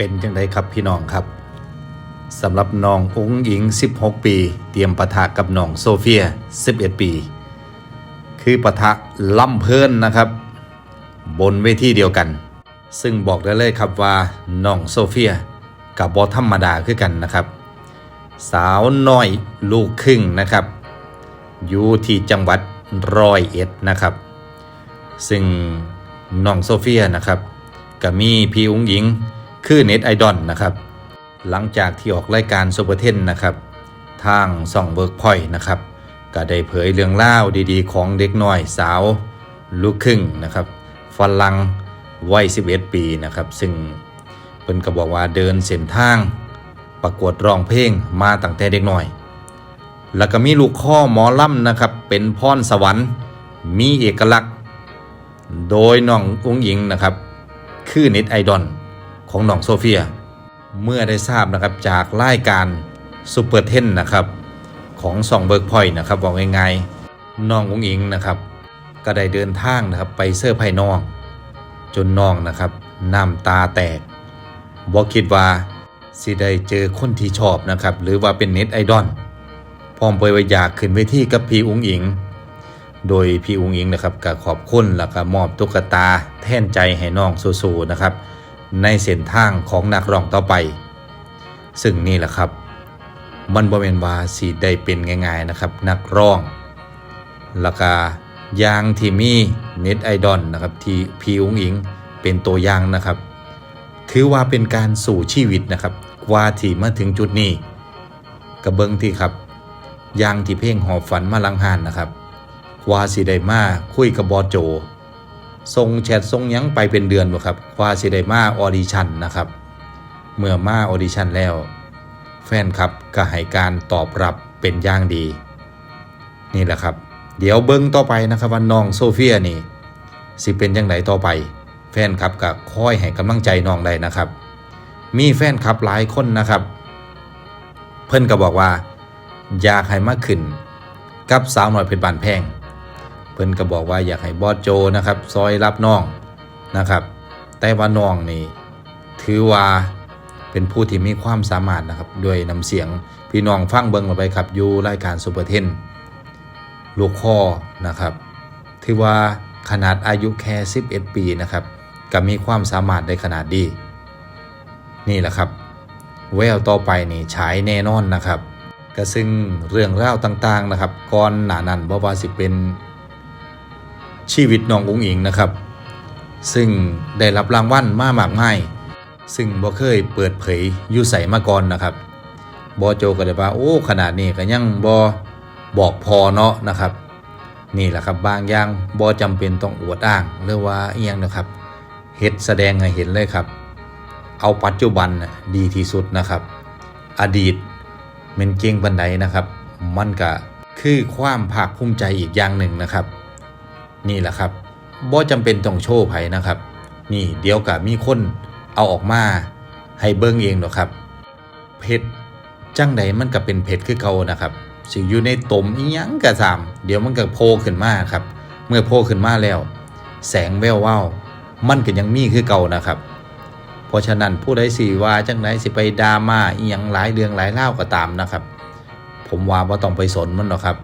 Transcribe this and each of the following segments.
เป็นจังไดครับพี่น้องครับสำหรับน้ององค์หญิง 16 ปี เตรียมปะทะกับน้องโซเฟีย 11 ปี คือปะทะล่ำเพิ่นนะครับ บนเวทีเดียวกัน ซึ่งบอกได้เลยครับว่าน้องโซเฟียกับบอธรรมดาคือกันนะครับ สาวน้อยลูกครึ่งนะครับ อยู่ที่จังหวัดร้อยเอ็ดนะครับ ซึ่งน้องโซเฟียนะครับก็มีพี่องหญิง คือเน็ตไอดอลนะครับ หลังจากที่ออกรายการซูเปอร์เทนนะครับ ทางส่องเวิร์กพอยนะครับ ก็ได้เผยเรื่องเล่าดีๆ ของเด็กน้อยสาว ลูกครึ่งนะครับฝรั่งวัย 11 ปีนะครับ ซึ่งเพิ่นก็บอกว่าเดินเส้นทาง ประกวดร้องเพลงมาตั้งแต่เด็กน้อย แล้วก็มีลูกข้อหมอล่ำนะครับ เป็นพรสวรรค์มีเอกลักษณ์ โดยน้องอุ้งหญิงนะครับ คือเน็ตไอดอล ของน้องโซเฟีย เมื่อได้ทราบนะครับจากรายการซูเปอร์เทนนะครับของสองเบิร์กพอยนะครับบอกง่ายๆน้องอุ้งหญิงนะครับ ก็ได้เดินทางนะครับไปเสื้อร์ไผ่น้อง จนน้องนะครับน้ำตาแตกบอกคิดว่าสิได้เจอคนที่ชอบนะครับ หรือว่าเป็นเน็ตไอดอลพร้อมเผยว่าอยากขึ้นเวทีกับพี่อุ้งอิง โดยพี่อุ้งอิงนะครับก็ขอบคุณแล้วก็มอบตุ๊กตาแท่นใจให้น้องสู้ๆนะครับ ในเส้นทางของนักร้องต่อไป ซึ่งนี่แหละครับ มันบ่เป็นว่าสีได้เป็นง่ายๆนะครับ นักร้องแล้วก็อยางที่มีเน็ตไอดอลนะครับที่พีอุ้งอิงเป็นตัวอย่างนะครับ ถือว่าเป็นการสู่ชีวิตนะครับกว่าที่มาถึงจุดนี้กระเบิงที่ครับอยางที่เพลงหอบฝันมาลังหานนะครับกว่าสิได้มาคุยกับบอโจ ส่งแชทส่งยังไปเป็นเดือนบ่ครับกว่าสิได้มาออดิชันนะครับ เมื่อมาออดิชันแล้ว แฟนครับก็ให้การตอบรับเป็นอย่างดี นี่แหละครับ เดี๋ยวเบิ้งต่อไปนะครับว่าน้องโซเฟียนี่ สิเป็นยังไงต่อไป แฟนครับก็คอยให้กำลังใจน้องได้นะครับ มีแฟนคลับหลายคนนะครับ เพิ่นก็บอกว่า อยากให้มาขึ้น กับสาวหน่อยเพชรบานแพง พิ่นก็บอกว่าอยากให้บอสโจนะครับซอยรับน้องนะครับ แต่ว่าน้องนี่ถือว่าเป็นผู้ที่มีความสามารถนะครับด้วยน้ำเสียงพี่น้องฟังเบิ่งลงไปครับอยู่รายการซูเปอร์เทนลูกคอนะครับ ถือว่าขนาดอายุแค่ 11 ปีนะครับก็มีความสามารถได้ขนาดดี นี่แหละครับแววต่อไปนี่ฉายแน่นอนนะครับ ก็ซึ่งเรื่องราวต่างๆนะครับก่อนหน้านั้นบ่ว่าสิเป็น ชีวิตน้องอุ้งอิงนะครับ ซึ่งได้รับรางวัลมามากมายซึ่งบ่เคยเปิดเผยอยู่ใสมาก่อนนะครับบอโจก็เลยว่าโอ้ขนาดนี้ก็ยังบอบอกพอเนาะนะครับ นี่แหละครับบางอย่างบอจำเป็นต้องอวดอ้างหรือว่าเอียงนะครับเฮ็ดแสดงให้เห็นเลยครับ เอาปัจจุบันดีที่สุดนะครับ อดีตเมนเก่งบันไดนะครับ มันก็คือความภาคภูมิใจอีกอย่างหนึ่งนะครับ นี่แหละครับบ่จำเป็นต้องโชว์ไผนะครับ นี่เดี๋ยวกับมีคนเอาออกมา ให้เบิ่งเองหรอกครับ เพชรจังใดมันก็เป็นเพชรคือเก่านะครับ สิอยู่ในตมอีหยังก็ตาม เดี๋ยวมันก็โผล่ขึ้นมาครับ เมื่อโผล่ขึ้นมาแล้ว แสงแวววาวมันก็ยังมีคือเก่านะครับ เพราะฉะนั้นผู้ใดสิว่าจังไดสิไปดราม่าอีหยังหลายเรื่องหลายเล่าก็ตามนะครับ ผมว่าบ่ต้องไปสนมันหรอกครับ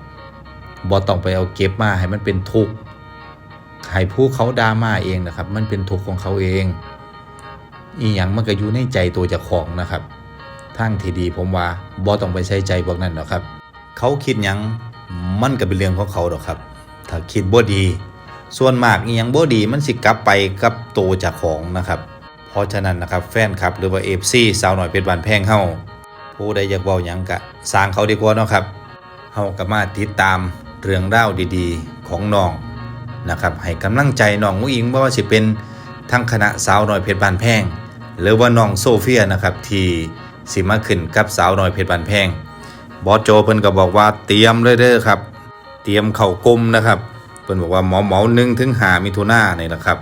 บ่ต้องไปเอาเก็บมาให้มันเป็นทุกข์ ให้ผู้เขาดราม่าเองนะครับ มันเป็นทุกข์ของเขาเอง อีหยังมันก็อยู่ในใจตัวเจ้าของนะครับทางที่ดีผมว่าบ่ต้องไปใส่ใจพวกนั้นหรอกครับ เขาคิดหยังมันก็เป็นเรื่องของเขาหรอกครับ ถ้าคิดบ่ดี ส่วนมากอีหยังบ่ดีมันสิกลับไปกับตัวเจ้าของนะครับ เพราะฉะนั้นนะครับแฟนครับหรือว่า FC สาวหน่อยเพชรบานแพงเฮาผู้ใดอยากเว้าหยังก็สร้างเขาดีกว่าเนาะครับเฮาก็มาติดตามเรื่องราวดีๆ ของน้อง นะครับให้กำลังใจน้องมุ้งอิงบ่ว่าสิเป็นทั้งคณะสาวน่อยเพชรบานแพงหรือว่าน้องโซเฟียนะครับที่สิมาขึ้นกับสาวน่อยเพชรบานแพงบอสโจเพิ่นก็บอกว่าเตรียมเลยเด้อครับ เตรียมเข่ากลมนะครับเพิ่นบอกว่าหมอหมาหนึ่งถึงหามิถุนายนนี่แหละครับ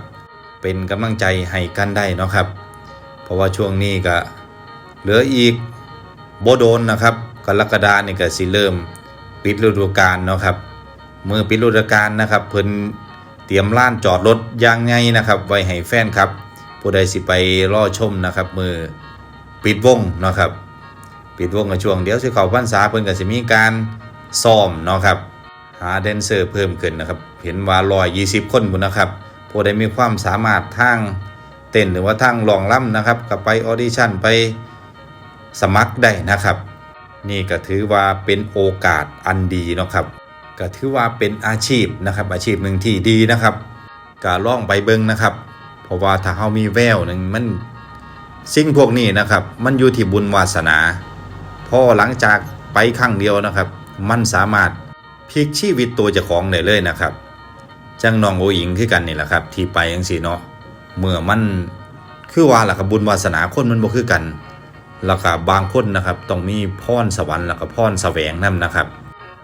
เป็นกำลังใจให้กันได้เนาะครับ เพราะว่าช่วงนี้ก็เหลืออีกโบโดนนะครับกรกฎาเนี่ก็สิเริ่มปิดฤดูกาลเนาะครับเมื่อปิดฤดูกาลนะครับเพิ่น เตรียมล้านจอดรถย่างไงนะครับ ไว้ให้แฟนครับ ผู้ใดสิไปรอชมนะครับ มือปิดวงเนาะครับ ปิดวงในช่วงเดี๋ยวสิเขาพรรษาเพิ่นก็สิมีการซ้อมเนาะครับ หาแดนเซอร์เพิ่มขึ้นนะครับ เห็นว่า120คนบุนนะครับผู้ใดมีความสามารถทางเต้นหรือว่าทางร้องล่ำนะครับก็ไปออดิชั่นไปสมัครได้นะครับ นี่ก็ถือว่าเป็นโอกาสอันดีเนาะครับ ก็ถือว่าเป็นอาชีพนะครับ อาชีพหนึ่งที่ดีนะครับก็ล่องไปเบิ่งนะครับ เพราะว่าถ้าเฮามีแววหนึ่งมันสิ่งพวกนี้นะครับ มันอยู่ที่บุญวาสนาพอหลังจากไปครั้งเดียวนะครับ มันสามารถพลิกชีวิตตัวเจ้าของได้เลยนะครับจังน้องโออิงคือกันนี่แหละครับ ที่ไปจังซี่เนาะเมื่อมันคือว่าล่ะครับบุญวาสนาคนมันบ่คือกันแล้วก็บางคนนะครับต้องมีพรสวรรค์แล้วก็พรแสวงนํนะครับ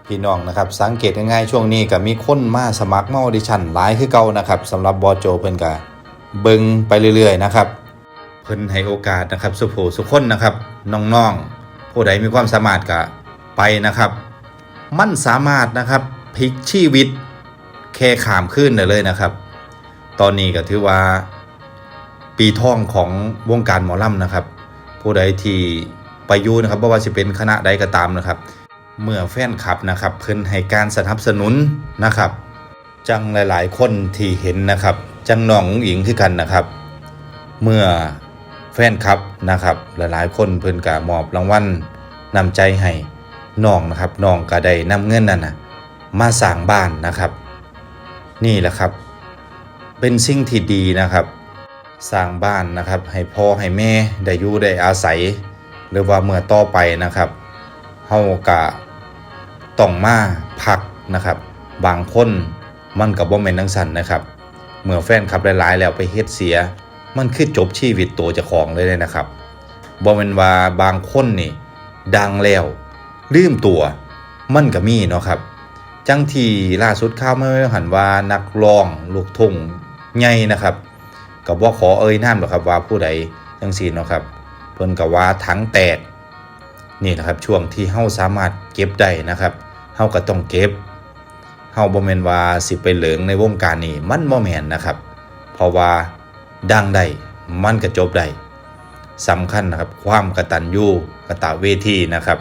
พี่น้องนะครับสังเกตง่ายๆช่วงนี้ก็มีคนมาสมัครมาออดิชั่นหลายคือเก่านะครับสำหรับบอโจเพิ่นก็เบิ่งไปเรื่อยๆนะครับเพิ่นให้โอกาสนะครับสุผู้สุคนนะครับน้องๆผู้ใดมีความสามารถก็ไปนะครับ มันสามารถนะครับพลิกชีวิตแค่ขามขึ้นได้เลยนะครับ ตอนนี้ก็ถือว่า ปีทองของวงการหมอลำนะครับ ผู้ใดที่ไปยู่นะครับบ่ว่าจะเป็นคณะใดก็ตามนะครับ เมื่อแฟนคลับนะครับเพิ่นให้การสนับสนุนนะครับ จังหลายๆ คนที่เห็นนะครับ จังน้องอุ๋งอิงคือกันนะครับ เมื่อแฟนคลับนะครับ หลายๆ คนเพิ่นก็มอบรางวัลนำใจให้น้องนะครับน้องก็ได้นำเงินนั่นนะมาสร้างบ้านนะครับ นี่แหละครับ เป็นสิ่งที่ดีนะครับ สร้างบ้านนะครับ ให้พ่อให้แม่ได้อยู่ได้อาศัย หรือว่าเมื่อต่อไปนะครับเฮากะ ต้องมาพักนะครับ บางคนมันกับบ่าแม่นจังซั่นนะครับ เมื่อแฟนคลับหลายๆ แล้วไปเฮ็ดเสีย มันคือจบชีวิตตัวเจ้าของเลยเลยนะครับบ่แม่นว่าบางคนนี่ ดังแล้ว ลืมตัว มันก็มีเนาะครับ จังที่ล่าสุดข่าวเมื่อหันว่านักร้องลูกทุ่งใหญ่นะครับก็บ่ขอเอ่ยนามหรอกครับว่าผู้ใดจังซี่เนาะครับ เพิ่นก็ว่าถังแตกนี่นะครับช่วงที่เฮาสามารถเก็บได้นะครับ เฮาก็ต้องเก็บเฮาบ่แม่นว่าสิไปเหลิงในวงการนี้มันบ่แม่นนะครับ เพราะว่าดังได้มันก็จบได้สำคัญนะครับ ความกตัญญูกตเวทีนะครับ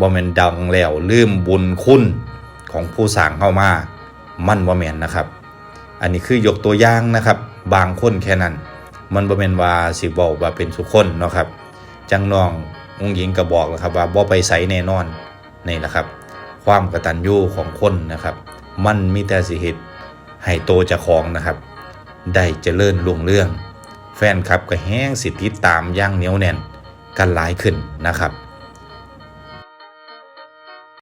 บ่แม่นดังแล้วลืมบุญคุณของผู้สร้างเฮามามันบ่แม่นนะครับ อันนี้คือยกตัวอย่างนะครับ บางคนแค่นั้น มันบ่แม่นว่าสิเว้าว่าเป็นสุคนเนาะครับ จังน้ององค์หญิงก็บอกแล้วครับว่าบ่ไปไสแน่นอนนี่แหละครับ ความกระตันยูของคนนะครับ มันมีแต่สิเหตุให้โตจะของนะครับ ได้เจริญรุ่งเรื่อง แฟนครับก็แห้งสิทธิตามย่างเหนียวแน่นกันหลายขึ้นนะครับ